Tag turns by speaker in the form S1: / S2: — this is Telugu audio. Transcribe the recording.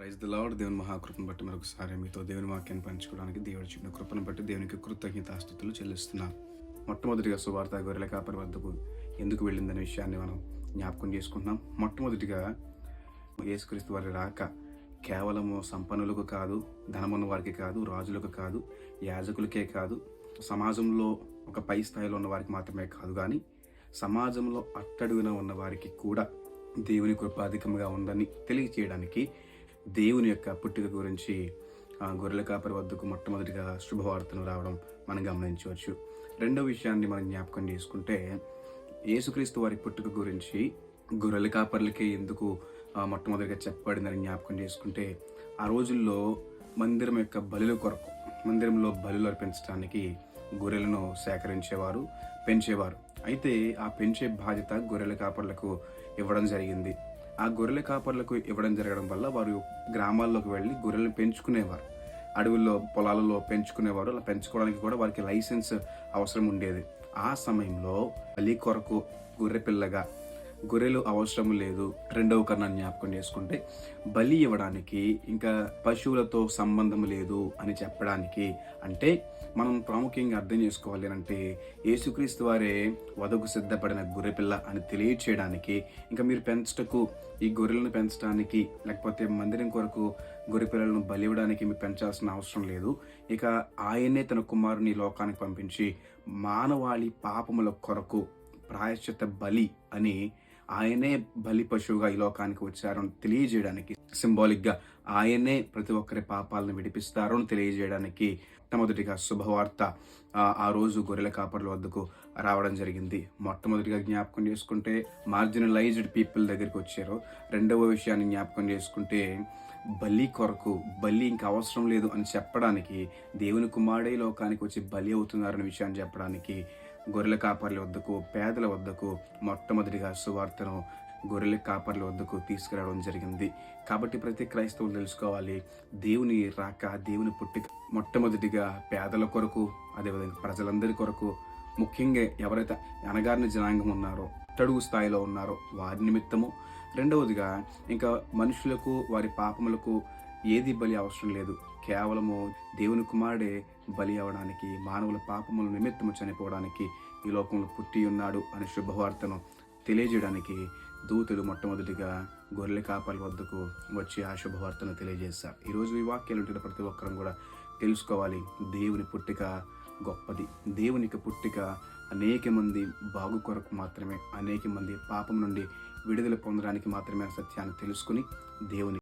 S1: ప్రైజ్ ద లాడ్ దేవుని మహాకృపను బట్టి మరొకసారి మీతో దేవుని వాక్యాన్ని పంచుకోవడానికి దేవుడి చిన్న కృపను బట్టి దేవునికి కృతజ్ఞతాస్థుతులు చెల్లిస్తున్నాను మొట్టమొదటిగా సువార్త గొర్రెల కాపరి వద్దకు ఎందుకు వెళ్ళిందనే విషయాన్ని మనం జ్ఞాపకం చేసుకుంటున్నాం. మొట్టమొదటిగా యేసుక్రీస్తు వారి రాక కేవలము సంపన్నులకు కాదు ధనమున్న వారికి కాదు రాజులకు కాదు యాజకులకే కాదు సమాజంలో ఒక పై స్థాయిలో ఉన్న వారికి మాత్రమే కాదు కానీ సమాజంలో అట్టడుగున ఉన్న వారికి కూడా దేవుని కృపాధికంగా ఉందని తెలియచేయడానికి దేవుని యొక్క పుట్టుక గురించి గొర్రెల కాపరి వద్దకు మొట్టమొదటిగా శుభవార్తను రావడం మనం గమనించవచ్చు. రెండో విషయాన్ని మనం జ్ఞాపకం చేసుకుంటే యేసుక్రీస్తు వారి పుట్టుక గురించి గొర్రెల కాపర్లకే ఎందుకు మొట్టమొదటిగా చెప్పబడిందని జ్ఞాపకం చేసుకుంటే ఆ రోజుల్లో మందిరం యొక్క బలుల కొరకు మందిరంలో బలులు అర్పించడానికి గొర్రెలను సేకరించేవారు పెంచేవారు. అయితే ఆ పెంచే బాధ్యత గొర్రెల కాపర్లకు ఇవ్వడం జరిగింది. ఆ గొర్రెల కాపర్లకు ఇవ్వడం జరగడం వల్ల వారు గ్రామాల్లోకి వెళ్ళి గొర్రెలను పెంచుకునేవారు. అడవుల్లో పొలాలలో పెంచుకునేవారు. అలా పెంచుకోవడానికి కూడా వారికి లైసెన్స్ అవసరం ఉండేది. ఆ సమయంలో బలి కొరకు గొర్రె పిల్లగా గొర్రెలు అవసరం లేదు. రెండవ కర్ణాన్ని జ్ఞాపకం చేసుకుంటే బలి ఇవ్వడానికి ఇంకా పశువులతో సంబంధం లేదు అని చెప్పడానికి. అంటే మనం ప్రాముఖ్యంగా అర్థం చేసుకోవాలి అంటే యేసుక్రీస్తు వారే వదకు సిద్ధపడిన గొర్రెపిల్ల అని తెలియచేయడానికి ఇంకా మీరు పెంచటకు ఈ గొర్రెలను పెంచడానికి లేకపోతే మందిరం కొరకు గొర్రెపిల్లలను బలి ఇవ్వడానికి మీరు పెంచాల్సిన అవసరం లేదు. ఇక ఆయనే తన కుమారుని లోకానికి పంపించి మానవాళి పాపముల కొరకు ప్రాయశ్చిత బలి అని ఆయనే బలి పశువుగా ఈ లోకానికి వచ్చారని తెలియజేయడానికి సింబాలిక్గా ఆయనే ప్రతి ఒక్కరి పాపాలను విడిపిస్తారు అని తెలియజేయడానికి మొట్టమొదటిగా శుభవార్త ఆ, రోజు గొర్రెల కాపర్ల వద్దకు రావడం జరిగింది. మొట్టమొదటిగా జ్ఞాపకం చేసుకుంటే మార్జినలైజ్డ్ పీపుల్ దగ్గరికి వచ్చారు. రెండవ విషయాన్ని జ్ఞాపకం చేసుకుంటే బలి కొరకు బలి ఇంకా అవసరం లేదు అని చెప్పడానికి దేవుని కుమారుడే లోకానికి వచ్చి బలి అవుతున్నారనే విషయాన్ని చెప్పడానికి గొర్రెల కాపర్ల వద్దకు పేదల వద్దకు మొట్టమొదటిగా సువార్తను గొర్రెల కాపర్ల వద్దకు తీసుకురావడం జరిగింది. కాబట్టి ప్రతి క్రైస్తవులు తెలుసుకోవాలి దేవుని రాక దేవుని పుట్టిక మొట్టమొదటిగా పేదల కొరకు అదేవిధంగా ప్రజలందరి కొరకు ముఖ్యంగా ఎవరైతే అనగారిన జనాంగం ఉన్నారో తడుగు స్థాయిలో ఉన్నారో వారి నిమిత్తము. రెండవదిగా ఇంకా మనుషులకు వారి పాపములకు ఏది బలి అవసరం లేదు. కేవలము దేవుని కుమారుడే బలి అవడానికి మానవుల పాపముల నిమిత్తము చనిపోవడానికి ఈ లోకంలో పుట్టి ఉన్నాడు అనే శుభవార్తను తెలియజేయడానికి దూతులు మొట్టమొదటిగా గొర్రెల కాపర్ల వద్దకు వచ్చి ఆ శుభవార్తను తెలియజేశారు. ఈరోజు ఈ వాక్యాలు ఉంటున్న ప్రతి ఒక్కరం కూడా తెలుసుకోవాలి. దేవుని పుట్టిక గొప్పది. దేవునికి పుట్టిక అనేక మంది బాగు కొరకు మాత్రమే అనేక మంది పాపం నుండి విడుదల పొందడానికి మాత్రమే ఆ సత్యాన్ని తెలుసుకుని దేవుని